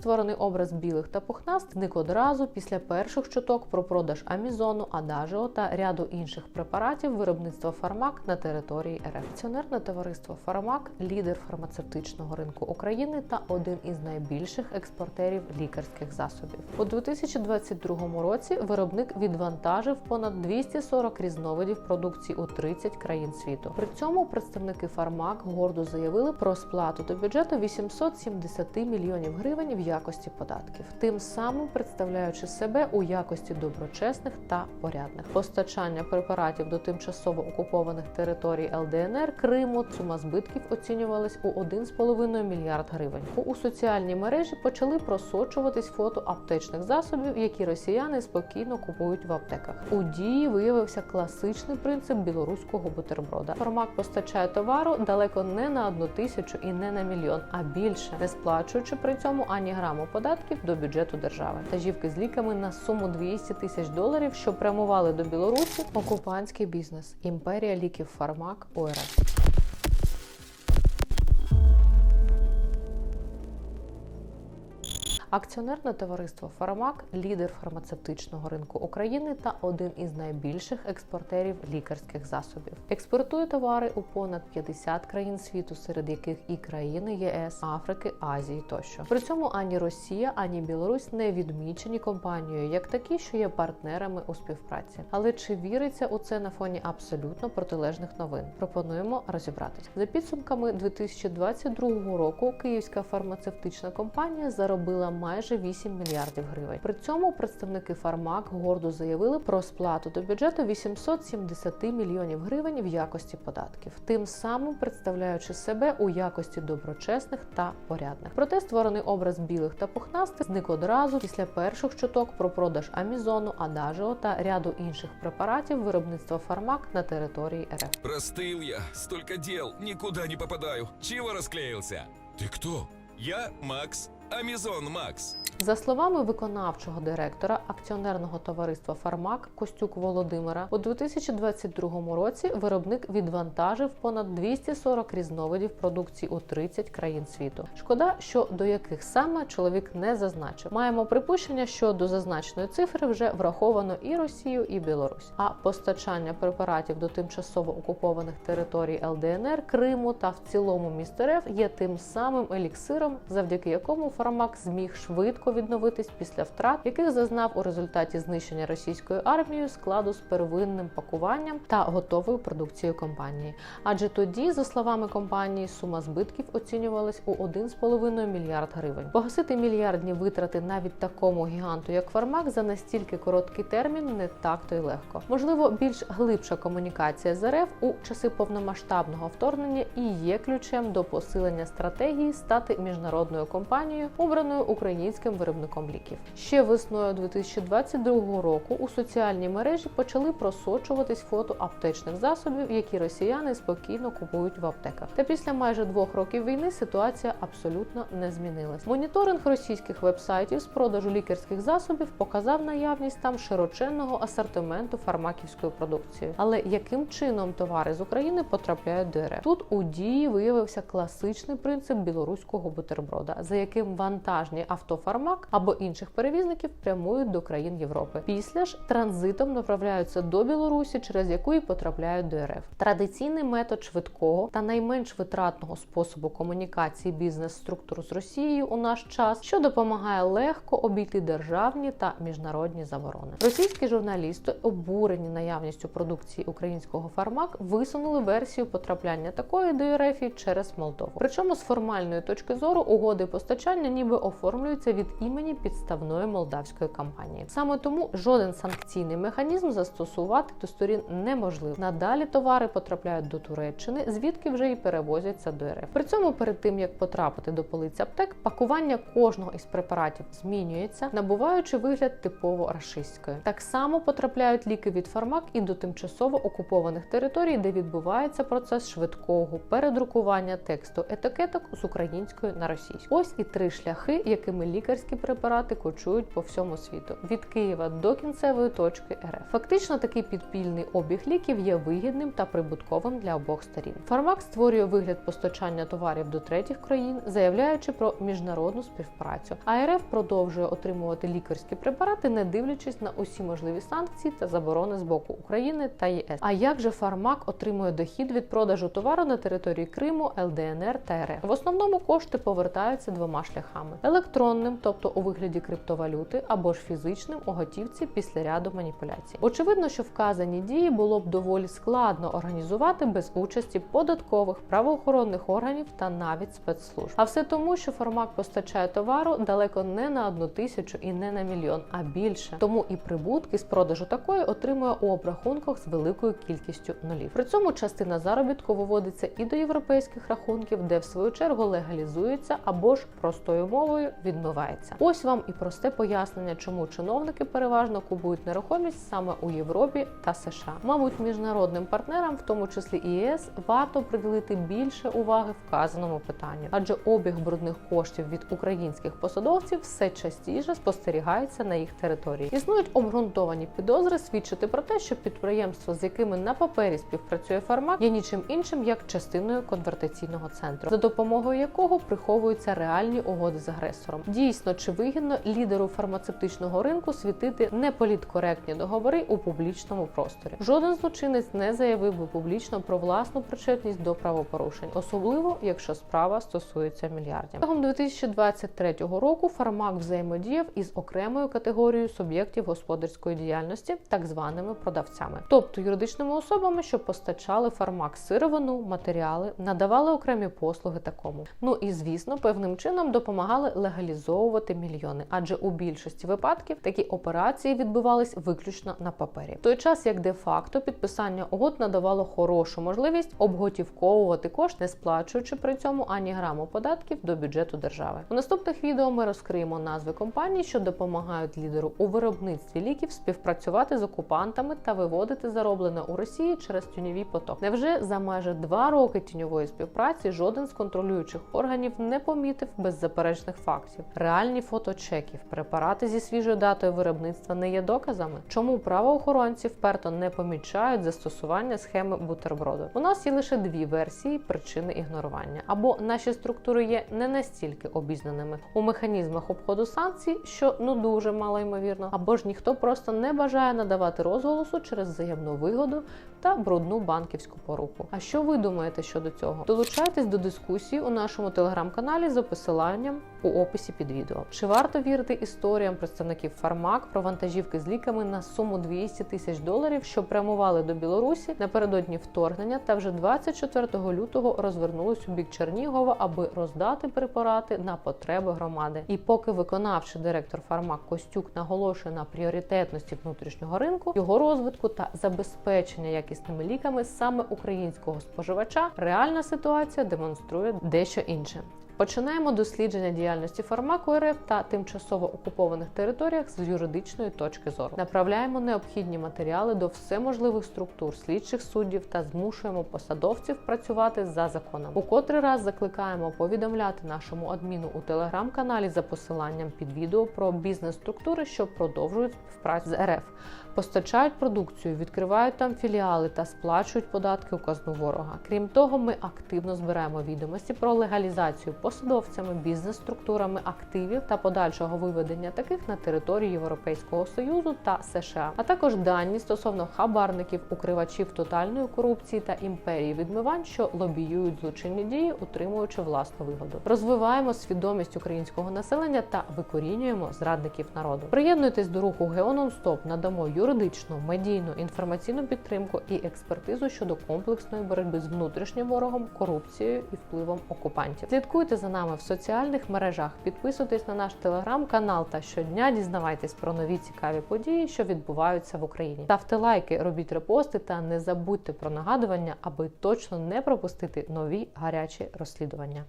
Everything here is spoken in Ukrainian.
Створений образ білих та пухнаст зник одразу після перших чуток про продаж амізону, адажіо та ряду інших препаратів виробництва фармак на території РФ. Акціонерне товариство Фармак лідер фармацевтичного ринку України та один із найбільших експортерів лікарських засобів. У 2022 році виробник відвантажив понад 240 різновидів продукції у 30 країн світу. При цьому представники Фармак гордо заявили про сплату до бюджету 870 мільйонів гривень в якості податків, тим самим представляючи себе у якості доброчесних та порядних. Постачання препаратів до тимчасово окупованих територій ЛДНР Криму сума збитків оцінювалась у 1,5 мільярд гривень. У соціальній мережі почали просочуватись фото аптечних засобів, які росіяни спокійно купують в аптеках. У дії виявився класичний принцип білоруського бутерброда. Формак постачає товару далеко не на одну тисячу і не на мільйон, а більше, не сплачуючи при цьому ані граму податків до бюджету держави. Тажівки з ліками на суму 200 тисяч доларів, що прямували до Білорусі. Окупантський бізнес, імперія ліків Фармак УРФ. Акціонерне товариство Фармак лідер фармацевтичного ринку України та один із найбільших експортерів лікарських засобів. Експортує товари у понад 50 країн світу, серед яких і країни ЄС, Африки, Азії тощо. При цьому ані Росія, ані Білорусь не відмічені компанією як такі, що є партнерами у співпраці. Але чи віриться у це на фоні абсолютно протилежних новин? Пропонуємо розібратись за підсумками 2022 року. Київська фармацевтична компанія заробила майже 8 мільярдів гривень. При цьому представники Фармак гордо заявили про сплату до бюджету 870 мільйонів гривень в якості податків, тим самим представляючи себе у якості доброчесних та порядних. Проте створений образ білих та пухнастих зник одразу після перших чуток про продаж амізону, адажіо та ряду інших препаратів виробництва Фармак на території РФ. Простыл я, столько дел, никуда не попадаю. Чего расклеился? Ты кто? Я Макс, Амизон Макс. За словами виконавчого директора акціонерного товариства Фармак Костюк Володимира, у 2022 році виробник відвантажив понад 240 різновидів продукції у 30 країн світу. Шкода, що до яких саме чоловік не зазначив. Маємо припущення, що до зазначеної цифри вже враховано і Росію, і Білорусь. А постачання препаратів до тимчасово окупованих територій ЛДНР, Криму та в цілому міст РФ є тим самим еліксиром, завдяки якому Фармак зміг швидко відновитись після втрат, яких зазнав у результаті знищення російською армією складу з первинним пакуванням та готовою продукцією компанії. Адже тоді, за словами компанії, сума збитків оцінювалась у 1,5 мільярд гривень. Погасити мільярдні витрати навіть такому гіганту, як Фармак, за настільки короткий термін не так то й легко. Можливо, більш глибша комунікація з РФ у часи повномасштабного вторгнення і є ключем до посилення стратегії стати міжнародною компанією, обраною українським виробником ліків. Ще весною 2022 року у соціальній мережі почали просочуватись фото аптечних засобів, які росіяни спокійно купують в аптеках. Та після майже двох років війни ситуація абсолютно не змінилась. Моніторинг російських вебсайтів з продажу лікарських засобів показав наявність там широченного асортименту фармаківської продукції. Але яким чином товари з України потрапляють до РФ? Тут у дії виявився класичний принцип білоруського бутерброда, за яким вантажні автофармак або інших перевізників прямують до країн Європи. Після ж транзитом направляються до Білорусі, через яку і потрапляють до РФ. Традиційний метод швидкого та найменш витратного способу комунікації бізнес-структур з Росією у наш час, що допомагає легко обійти державні та міжнародні заборони. Російські журналісти, обурені наявністю продукції українського фармак, висунули версію потрапляння такої до РФ через Молдову. Причому з формальної точки зору угоди постачання ніби оформлюються від імені підставної молдавської компанії. Саме тому жоден санкційний механізм застосувати до сторін неможливо. Надалі товари потрапляють до Туреччини, звідки вже і перевозяться до РФ. При цьому перед тим як потрапити до полиць аптек, пакування кожного із препаратів змінюється, набуваючи вигляд типово рашистської. Так само потрапляють ліки від фармак і до тимчасово окупованих територій, де відбувається процес швидкого передрукування тексту етикеток з української на російську. Ось і три шляхи, якими лікар лікарські препарати кочують по всьому світу від Києва до кінцевої точки РФ. Фактично, такий підпільний обіг ліків є вигідним та прибутковим для обох сторін. Фармак створює вигляд постачання товарів до третіх країн, заявляючи про міжнародну співпрацю. А РФ продовжує отримувати лікарські препарати, не дивлячись на усі можливі санкції та заборони з боку України та ЄС. А як же фармак отримує дохід від продажу товару на території Криму, ЛДНР та РФ? В основному кошти повертаються двома шляхами: електронним, тобто у вигляді криптовалюти, або ж фізичним у готівці після ряду маніпуляцій. Очевидно, що вказані дії було б доволі складно організувати без участі податкових правоохоронних органів та навіть спецслужб. А все тому, що фармак постачає товару далеко не на одну тисячу і не на мільйон, а більше. Тому і прибутки з продажу такої отримує у обрахунках з великою кількістю нулів. При цьому частина заробітку виводиться і до європейських рахунків, де в свою чергу легалізується або ж простою мовою відмивається. Ось вам і просте пояснення, чому чиновники переважно купують нерухомість саме у Європі та США. Мабуть, міжнародним партнерам, в тому числі і ЄС, варто приділити більше уваги вказаному питанню, адже обіг брудних коштів від українських посадовців все частіше спостерігається на їх території. Існують обґрунтовані підозри свідчити про те, що підприємства, з якими на папері співпрацює фармак, є нічим іншим як частиною конвертаційного центру, за допомогою якого приховуються реальні угоди з агресором. Дійсно чи вигідно лідеру фармацевтичного ринку світити неполіткоректні договори у публічному просторі. Жоден злочинець не заявив би публічно про власну причетність до правопорушень, особливо якщо справа стосується мільярдів. Протягом 2023 року фармак взаємодіяв із окремою категорією суб'єктів господарської діяльності, так званими продавцями, тобто юридичними особами, що постачали фармак сировину, матеріали, надавали окремі послуги такому. Ну і звісно, певним чином допомагали легалізовувати мільйони, адже у більшості випадків такі операції відбувались виключно на папері. В той час як де-факто підписання угод надавало хорошу можливість обготівковувати кошти, не сплачуючи при цьому ані граму податків до бюджету держави. У наступних відео ми розкриємо назви компаній, що допомагають лідеру у виробництві ліків співпрацювати з окупантами та виводити зароблене у Росії через тюньовий поток. Невже за майже два роки тіньової співпраці жоден з контролюючих органів не помітив беззаперечних фактів? Реальні фото чеків, препарати зі свіжою датою виробництва не є доказами. Чому правоохоронці вперто не помічають застосування схеми бутерброду? У нас є лише дві версії причини ігнорування, або наші структури є не настільки обізнаними у механізмах обходу санкцій, що ну дуже мало ймовірно, або ж ніхто просто не бажає надавати розголосу через взаємну вигоду та брудну банківську поруку. А що ви думаєте щодо цього? Долучайтесь до дискусії у нашому телеграм-каналі за посиланням у описі під відео. Чи варто вірити історіям представників Фармак про вантажівки з ліками на суму 200 тисяч доларів, що прямували до Білорусі напередодні вторгнення, та вже 24 лютого розвернулись у бік Чернігова, аби роздати препарати на потреби громади. І поки виконавчий директор Фармак Костюк наголошує на пріоритетності внутрішнього ринку, його розвитку та забезпечення якісними ліками саме українського споживача, реальна ситуація демонструє дещо інше. Починаємо дослідження діяльності фармаку РФ та тимчасово окупованих територіях з юридичної точки зору. Направляємо необхідні матеріали до всеможливих структур слідчих суддів та змушуємо посадовців працювати за законом. У котрий раз закликаємо повідомляти нашому адміну у телеграм-каналі за посиланням під відео про бізнес-структури, що продовжують співпрацю з РФ. Постачають продукцію, відкривають там філіали та сплачують податки у казну ворога. Крім того, ми активно збираємо відомості про легалізацію посадовцями, бізнес-структурами активів та подальшого виведення таких на територію Європейського союзу та США, а також дані стосовно хабарників, укривачів тотальної корупції та імперії відмивань, що лобіюють злочинні дії, утримуючи власну вигоду. Розвиваємо свідомість українського населення та викорінюємо зрадників народу. Приєднуйтесь до руху Геонон-Стоп, надамо юридичну, медійну, інформаційну підтримку і експертизу щодо комплексної боротьби з внутрішнім ворогом, корупцією і впливом окупантів. Слідкуйте за нами в соціальних мережах, підписуйтесь на наш телеграм-канал та щодня дізнавайтесь про нові цікаві події, що відбуваються в Україні. Ставте лайки, робіть репости та не забудьте про нагадування, аби точно не пропустити нові гарячі розслідування.